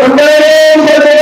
Thank you.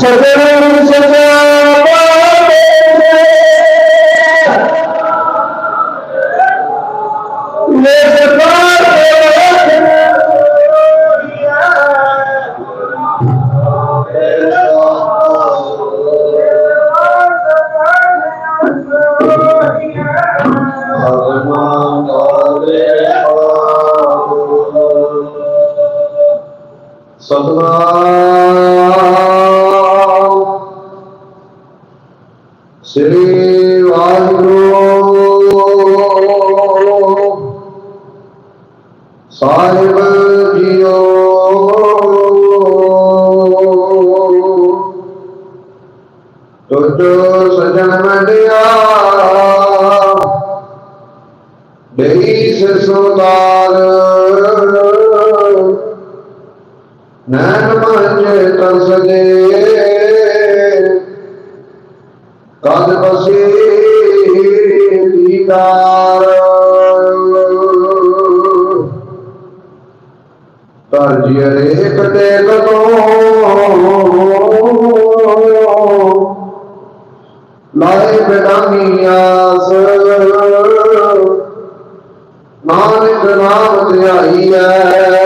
சகல சகல साहिब जियो तुझ सजन मनिया देश सुतार नैन दे कद बसे दीदार यदेक देवतो लाए बेदानियास नानक है।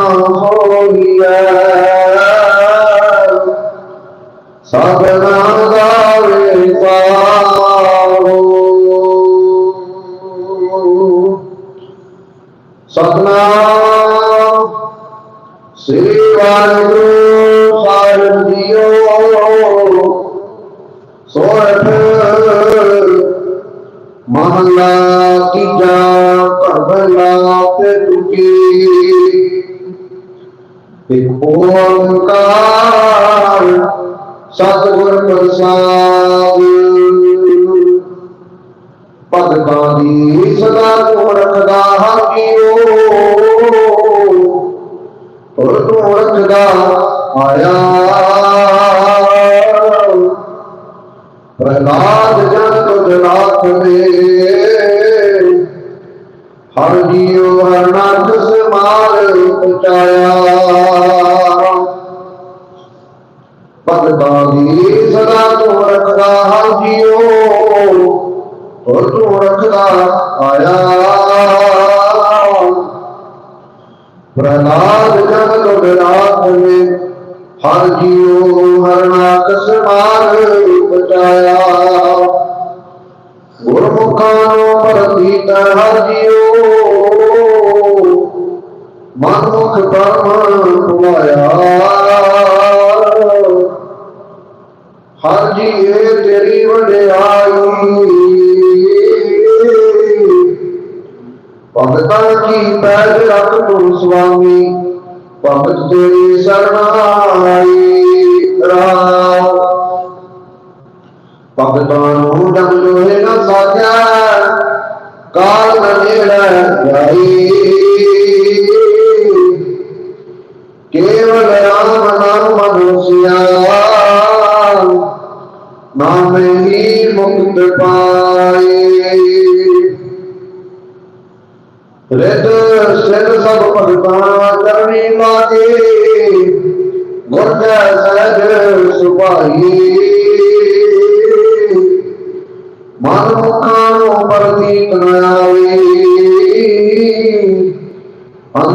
ਮਹਲਾ ਤੀਜਾ ਭਗਲਾ ਤੇ ਤੁਕੀ ਇਕ ਓੰਕਾਰ ਸਤਿਗੁਰ ਪ੍ਰਸਾਦ। ਭਗਤਾਂ ਦੀ ਸਦਾ ਤੂੰ ਰੱਖਦਾ ਹਾਕੀਓ ਔਰ ਤੂੰ ਰੱਖਦਾ ਆਇਆ ਪ੍ਰਹਲਾਦ ਜਨ ਤੁਧ ਨਾਥ ਦੇ हर जियो हर नर्द से मार उचाया। पद बागी सदा तू रखदा, हर जियो और तू रखदा आया। प्रहलाद जग तो विराट में हर जियो हर नाथ से मार बचाया ગુણમુખાનો પરથી હાજીઓ મનમુખ પરમાણ ભવાયા હાજી એ તેરી વડે આવી ભગતા કી પેર રખ તું સ્વામી ભગત તેરી શરણાઈ રામ ભગતાનું ડગલું હે केवल राम नाम मुसिया नाम ही मुक्त पाए। सिर सब भगवान करनी माते गुरद सहज सुपाही।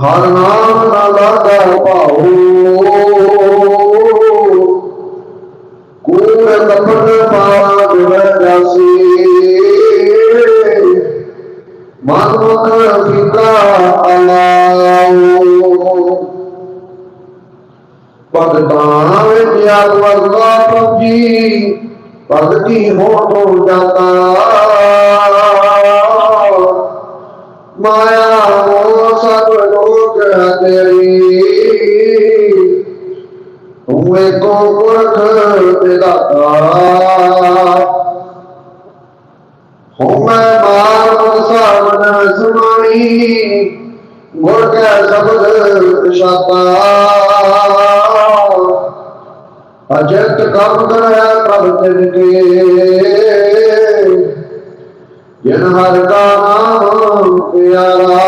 हर नाम ना लादा पाऊ कूड़ तपन पाग वैसी मन मुख पिता अलाऊ भगतान प्यार वर्गा पूजी भगती हो तो जाता। माया हो, सब लोग तेरी। हुए को पुरख पिदाता जिन हर का नाम प्यारा।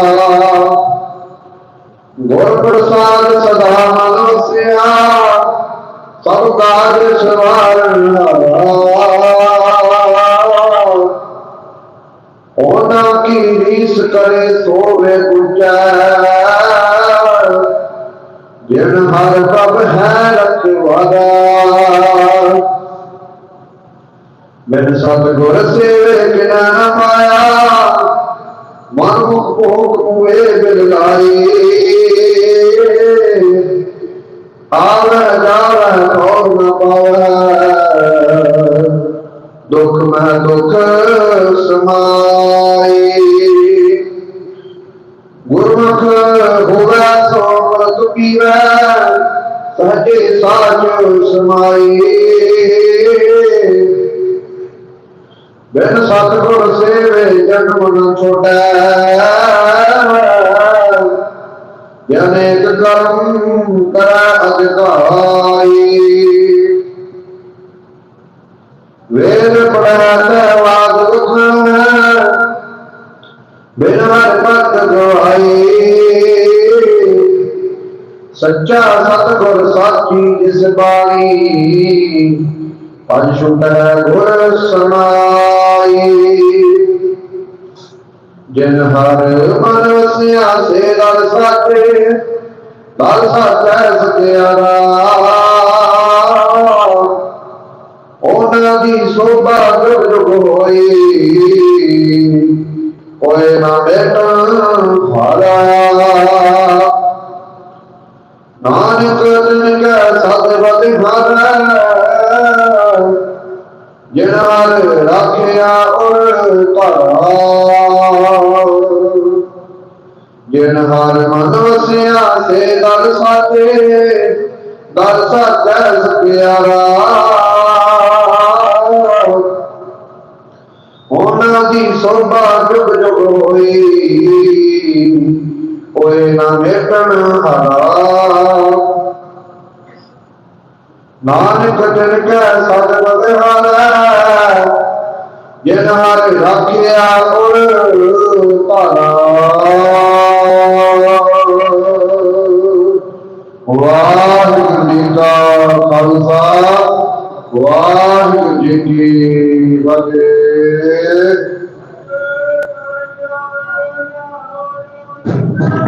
गुर प्रसाद सदा मन सब कार्य होना की रीस करे सोवे गुजर जिन हर कब है रखवारा मैंने सतगुर सेवे के पाया मानो भोग हुए बिलगाई आव जाव और न दुख में दुख समाई। गुरमुख होवे सो दुखी समाई। ਬਿਨ ਸਤਿਗੁਰ ਸੇਵੇ ਜਨਮ ਨ ਛੋਟੈ। ਅਨੇਕ ਕਰਮ ਕਰੈ ਅਧਿਕਾਈ ਵੇਦ ਪੜੈ ਵਾਦ ਉਖਣੈ ਬਿਨ ਹਰ ਪਤ ਗਵਾਈ ਸੱਚਾ ਸਤਿਗੁਰ ਸਾਖੀ ਜਿਸ ਬਾਣੀ। ਪਜ ਛੁਟੈ ਗੁਰ ਸਮਾਈ ਜਿਨ ਹਰ ਮਨ ਵਸਿਆ ਸੇ ਦਲ ਸਾਚੇ ਦਲ ਸਾਚੈ ਸਤਿਆਰਾ ਉਹਨਾਂ ਦੀ ਸੋਭਾ ਜੁਗ ਜੁਗ ਹੋਈ ਹੋਏ ਨਾ ਬੇਟਨ ਹਾਰਾ ਨਾਨਕ ਤਿਨ ਕੈ ਸਤ ਬਦਿ ਜਿਨਾਂ ਰੱਖਿਆ ਉਰ ਧਰਾ ਜਿਨ ਹਰ ਮਨ ਵਸਿਆ ਸੇ ਦਲ ਸਾਚੇ ਦਲ ਸਾਚੈ ਸਤਿਆਰਾ ਉਹਨਾਂ ਦੀ ਸੋਭਾ ਜੁਗ ਜੁਗ ਹੋਈ ਹੋਏ ਨਾ ਮੇਟਣ ਹਰਾ नानक सदबे वाला ये नारे रखिया